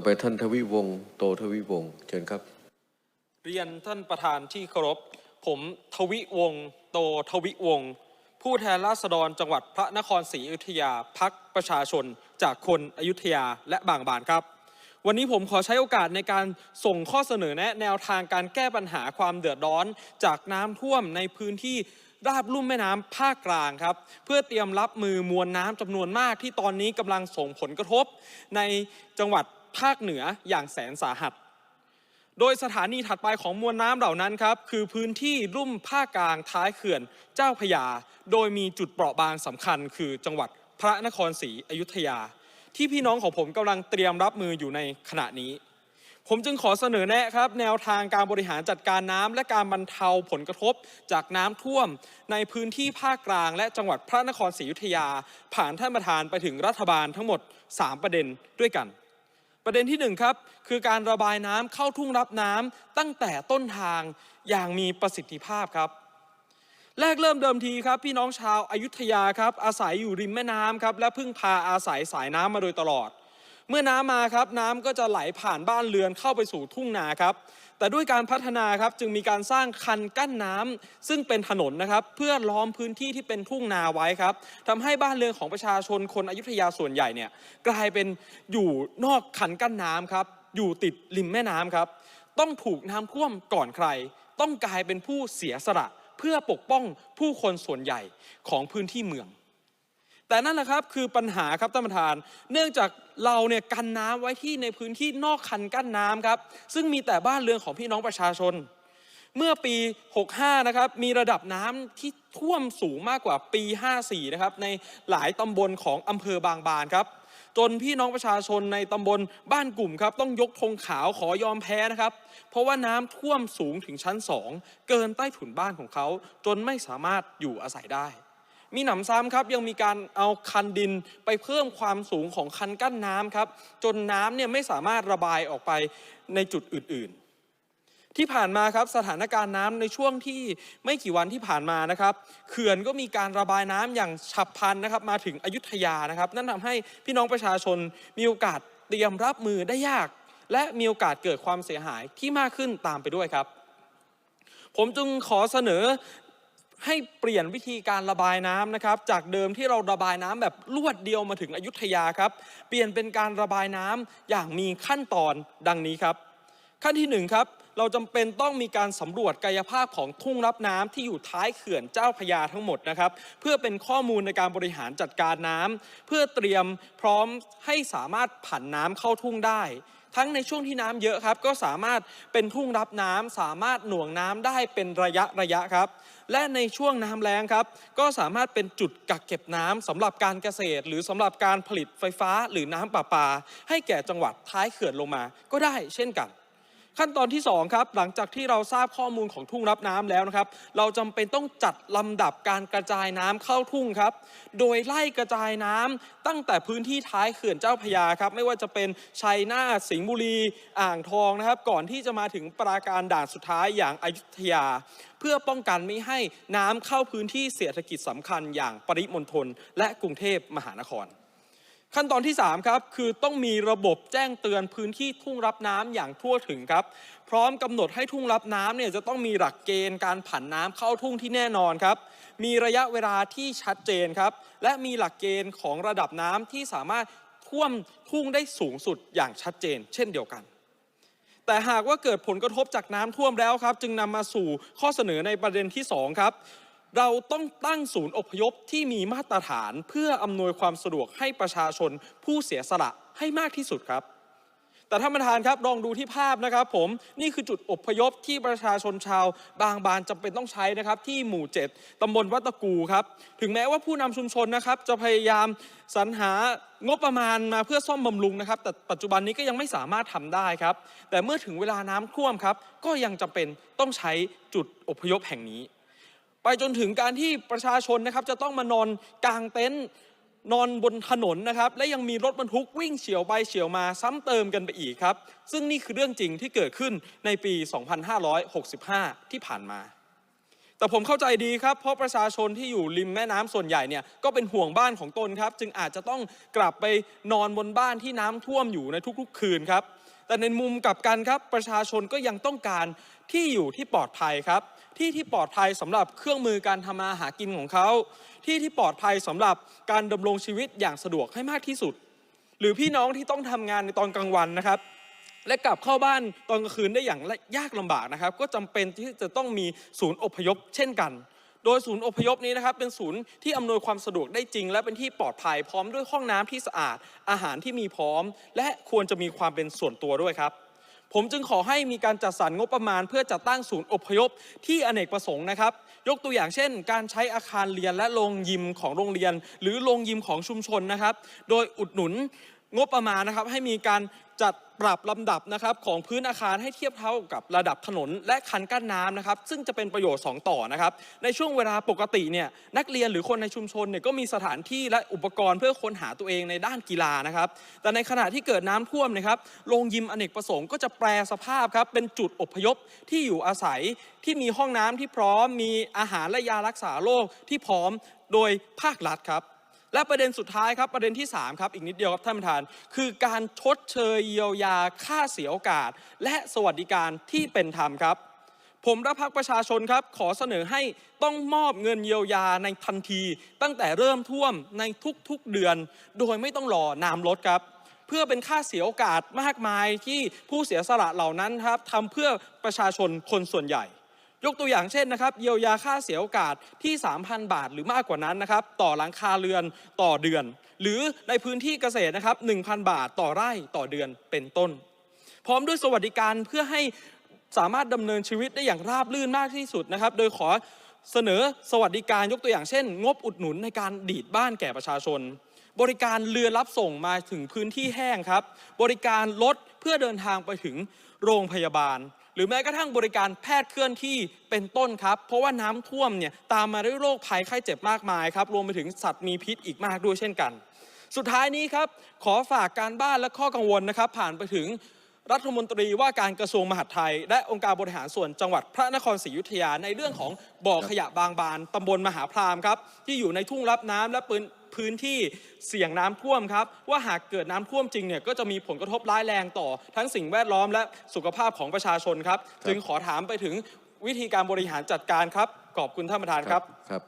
ต่อไปท่านทวิวงศ์โตทวิวงศ์เชิญครับ เรียนท่านประธานที่เคารพ ผมทวิวงศ์โตทวิวงศ์ผู้แทนราษฎรจังหวัดพระนครศรีอยุธยาพักประชาชน จากคนอยุธยาและบางบานครับ วันนี้ผมขอใช้โอกาสในการส่งข้อเสนอแนะแนวทางการแก้ปัญหาความเดือดร้อน จากน้ำท่วมในพื้นที่ราบลุ่มแม่น้ำภาคกลางครับ เพื่อเตรียมรับมือมวลน้ำจำนวนมากที่ตอนนี้กำลังส่งผลกระทบ ในจังหวัด ภาคเหนืออย่างแสนสาหัส โดยสถานีถัดไปของมวลน้ำเหล่านั้นครับ คือพื้นที่รุ่มภาคกลางท้ายเขื่อนเจ้าพยา โดยมีจุดเปราะบางสำคัญ คือจังหวัดพระนครศรีอยุธยา ที่พี่น้องของผมกำลังเตรียมรับมืออยู่ในขณะนี้ ผมจึงขอเสนอแนะครับ แนวทางการบริหารจัดการน้ำและการบรรเทาผลกระทบ จากน้ำท่วม ในพื้นที่ภาคกลาง และจังหวัดพระนครศรีอยุธยา ผ่านท่านประธานไปถึงรัฐบาลทั้งหมด 3 ประเด็นด้วยกัน ประเด็นที่หนึ่งครับคือการระบายน้ำเข้าทุ่งรับน้ำตั้งแต่ต้นทางอย่างมีประสิทธิภาพครับ แรกเริ่มเดิมทีครับ พี่น้องชาวอายุทยาครับอาศัยอยู่ริมแม่น้ำครับและพึ่งพาอาศัยสายน้ำมาโดยตลอด เมื่อน้ำมาครับน้ำก็จะไหลผ่านบ้านเรือนเข้าไปสู่ทุ่งนาครับ แต่ด้วยการพัฒนาครับจึงมีการสร้างคันกั้นน้ำซึ่งเป็นถนนนะครับ เพื่อล้อมพื้นที่ที่เป็นทุ่งนาไว้ครับทำให้บ้านเรือนของประชาชนคนอยุธยาส่วนใหญ่เนี่ยกลายเป็นอยู่นอกคันกั้นน้ำครับ อยู่ติดริมแม่น้ำครับ ต้องถูกน้ำท่วมก่อนใคร ต้องกลายเป็นผู้เสียสละเพื่อปกป้องผู้คนส่วนใหญ่ของพื้นที่เมือง แต่นั่นแหละครับคือปัญหาครับท่านประธาน เนื่องจากเราเนี่ยกันน้ำไว้ที่ในพื้นที่นอกคันกั้นน้ำครับ ซึ่งมีแต่บ้านเรือนของพี่น้องประชาชน เมื่อปี 65 นะครับมีระดับน้ำที่ท่วมสูงมากกว่าปี 54 นะครับในหลายตำบลของอำเภอบางบานครับจนพี่น้องประชาชนในตำบลบ้านกลุ่มครับ ต้องยกธงขาวขอยอมแพ้นะครับ เพราะว่าน้ำท่วมสูงถึงชั้น2เกินใต้ถุนบ้านของเขา จนไม่สามารถอยู่อาศัยได้ มีหนำซ้ำครับยังมีการเอาคันดินไปเพิ่มความสูงของคันกั้นน้ำครับ จนน้ำเนี่ยไม่สามารถระบายออกไปในจุดอื่น ๆ ที่ผ่านมาครับสถานการณ์น้ำในช่วงที่ไม่กี่วันที่ผ่านมานะครับเขื่อนก็มีการระบายน้ำอย่างฉับพลันนะครับ มาถึงอยุธยานะครับ นั่นทำให้พี่น้องประชาชนมีโอกาสเตรียมรับมือได้ยาก และมีโอกาสเกิดความเสียหายที่มากขึ้นตามไปด้วยครับผมจึงขอเสนอ ให้เปลี่ยนวิธีการระบายน้ำนะครับ จากเดิมที่เราระบายน้ำแบบรวดเดียวมาถึงอยุธยาครับ เปลี่ยนเป็นการระบายน้ำอย่างมีขั้นตอนดังนี้ครับ ขั้นที่หนึ่งครับ เราจำเป็นต้องมีการสำรวจกายภาพของทุ่งรับน้ำที่อยู่ท้ายเขื่อนเจ้าพยาทั้งหมดนะครับ เพื่อเป็นข้อมูลในการบริหารจัดการน้ำเพื่อเตรียมพร้อมให้สามารถผันน้ำเข้าทุ่งได้ ทั้งในช่วงที่น้ำเยอะครับ ก็สามารถเป็นทุ่งรับน้ำสามารถหน่วงน้ำได้เป็นระยะระยะครับ และในช่วงน้ำแล้งครับ ก็สามารถเป็นจุดกักเก็บน้ำสำหรับการเกษตร หรือสำหรับการผลิตไฟฟ้าหรือน้ำประปา ให้แก่จังหวัดท้ายเขื่อนลงมา ก็ได้เช่นกัน ขั้นตอนที่2ครับหลังจากที่เราทราบข้อมูลของทุ่งรับน้ำแล้วนะครับ เราจำเป็นต้องจัดลำดับการกระจายน้ำเข้าทุ่งครับ โดยไล่กระจายน้ำตั้งแต่พื้นที่ท้ายเขื่อนเจ้าพยาครับ ไม่ว่าจะเป็นชัยนาทสิงห์บุรี อ่างทองนะครับ ก่อนที่จะมาถึงปราการด่านสุดท้ายอย่างอยุธยา เพื่อป้องกันไม่ให้น้ำเข้าพื้นที่เศรษฐกิจสำคัญอย่างปริมณฑลและกรุงเทพมหานคร ขั้นตอนที่ 3 ครับคือต้องมีระบบแจ้งเตือนพื้นที่ทุ่งรับน้ำอย่างทั่วถึงครับ พร้อมกำหนดให้ทุ่งรับน้ำเนี่ยจะต้องมีหลักเกณฑ์การผันน้ำเข้าทุ่งที่แน่นอนครับ มีระยะเวลาที่ชัดเจนครับ และมีหลักเกณฑ์ของระดับน้ำที่สามารถท่วมทุ่งได้สูงสุดอย่างชัดเจน เช่นเดียวกัน แต่หากว่าเกิดผลกระทบจากน้ำท่วมแล้วครับ จึงนำมาสู่ข้อเสนอในประเด็นที่ 2 ครับ เราต้องตั้งศูนย์อพยพที่มีมาตรฐานเพื่ออำนวยความสะดวกให้ประชาชนผู้เสียสละให้มากที่สุดครับ แต่ท่านประธานครับลองดูที่ภาพนะครับ ผมนี่คือจุดอพยพที่ประชาชนชาว บางบานจำเป็นต้องใช้นะครับ ที่หมู่ 7ตำบลวัดตะกูครับ ถึงแม้ว่าผู้นำชุมชนนะครับ จะพยายามสรรหางบประมาณมาเพื่อซ่อมบำรุงนะครับ แต่ปัจจุบันนี้ก็ยังไม่สามารถทำได้ครับ แต่เมื่อถึงเวลาน้ำท่วมครับ ก็ยังจำเป็นต้องใช้จุดอพยพแห่งนี้ ไปจนถึงการที่ประชาชนนะครับจะต้องมานอนกลางเต็นท์นอนบนถนนนะครับและยังมีรถบรรทุกวิ่งเฉียวไปเฉียวมาซ้ำเติมกันไปอีกครับ ซึ่งนี่คือเรื่องจริงที่เกิดขึ้นในปี 2565 ที่ผ่านมา แต่ผมเข้าใจดีครับ เพราะประชาชนที่อยู่ริมแม่น้ำส่วนใหญ่เนี่ยก็เป็นห่วงบ้านของตนครับ จึงอาจจะต้องกลับไปนอนบนบ้านที่น้ำท่วมอยู่ในทุกๆ คืนครับ แต่ในมุมกลับกันครับประชาชนก็ยังต้องการที่อยู่ที่ปลอดภัยครับ ที่ที่ปลอดภัยสำหรับเครื่องมือการทำมาหากินของเขา ที่ที่ปลอดภัยสำหรับการดำรงชีวิตอย่างสะดวกให้มากที่สุด หรือพี่น้องที่ต้องทำงานในตอนกลางวันนะครับ และกลับเข้าบ้านตอนกลางคืนได้อย่างยากลำบากนะครับ ก็จำเป็นที่จะต้องมีศูนย์อพยพเช่นกัน โดยศูนย์อพยพนี้นะครับเป็นศูนย์ที่อำนวยความสะดวกได้จริง และเป็นที่ปลอดภัยพร้อมด้วยห้องน้ำที่สะอาด อาหารที่มีพร้อม และควรจะมีความเป็นส่วนตัวด้วยครับ ผมจึงขอให้มีการจัดสรรงบประมาณ เพื่อจัดตั้งศูนย์อพยพที่อเนกประสงค์นะครับ ยกตัวอย่างเช่น การใช้อาคารเรียนและโรงยิมของโรงเรียน หรือโรงยิมของชุมชนนะครับ โดยอุดหนุน งบประมาณนะครับให้มีการจัดปรับลำดับนะครับของพื้นอาคารให้เทียบเท่ากับระดับถนน และคันกั้นน้ำนะครับ ซึ่งจะเป็นประโยชน์ 2 ต่อนะครับ ในช่วงเวลาปกติเนี่ยนักเรียนหรือคนในชุมชนเนี่ยก็มีสถานที่และอุปกรณ์เพื่อค้นหาตัวเองในด้านกีฬานะครับ แต่ในขณะที่เกิดน้ำท่วมนะครับโรงยิมอเนกประสงค์ก็จะแปลสภาพครับเป็นจุดอพยพที่อยู่อาศัยที่มีห้องน้ำที่พร้อม มีอาหารและยารักษาโรคที่พร้อมโดยภาครัฐครับ และประเด็นสุดท้ายครับประเด็นที่3ครับอีกนิดเดียวครับท่านประธาน คือการชดเชยเยียวยาค่าเสียโอกาส และสวัสดิการที่เป็นธรรมครับ ผมและพรรคประชาชนครับ ขอเสนอให้ต้องมอบเงินเยียวยาในทันที ตั้งแต่เริ่มท่วมในทุกๆเดือน โดยไม่ต้องรอน้ำลดครับ เพื่อเป็นค่าเสียโอกาสมากมายที่ผู้เสียสละเหล่านั้นครับทำเพื่อประชาชนคนส่วนใหญ่ ยกตัวอย่างเช่นนะครับเยียวยาค่าเสียโอกาสที่ 3,000 บาท หรือมากกว่านั้นนะครับต่อหลังคาเรือนต่อเดือน หรือในพื้นที่เกษตรนะครับ1,000 บาทต่อไร่ต่อเดือนเป็นต้น พร้อมด้วยสวัสดิการเพื่อให้สามารถดำเนินชีวิตได้อย่างราบรื่นมากที่สุดนะครับ โดยขอเสนอสวัสดิการยกตัวอย่างเช่น งบอุดหนุนในการดีดบ้านแก่ประชาชน บริการเรือรับส่งมาถึงพื้นที่แห้งครับ บริการรถเพื่อเดินทางไปถึงโรงพยาบาล รือแม้กระทั่งบริการแพทย์เคลื่อนที่เป็นต้นครับ เพราะว่าน้ำท่วมเนี่ยตามมาด้วยโรคภัยไข้เจ็บมากมายครับ รวมไปถึงสัตว์มีพิษอีกมากด้วยเช่นกัน สุดท้ายนี้ครับ ขอฝากการบ้านและข้อกังวลนะครับ ผ่านไปถึงรัฐมนตรีว่าการกระทรวงมหาดไทย และองค์การบริหารส่วนจังหวัดพระนครศรีอยุธยาในเรื่องของบ่อขยะบางบานตำบลมหาพรามครับที่อยู่ในทุ่งรับน้ำและพื้น พื้นที่เสี่ยงน้ำท่วมครับ ว่าหากเกิดน้ำท่วมจริงเนี่ยก็จะมีผลกระทบร้ายแรงต่อ ทั้งสิ่งแวดล้อมและสุขภาพของประชาชนครับ จึงขอถามไปถึงวิธีการบริหารจัดการครับขอบคุณท่านประธานครับครับ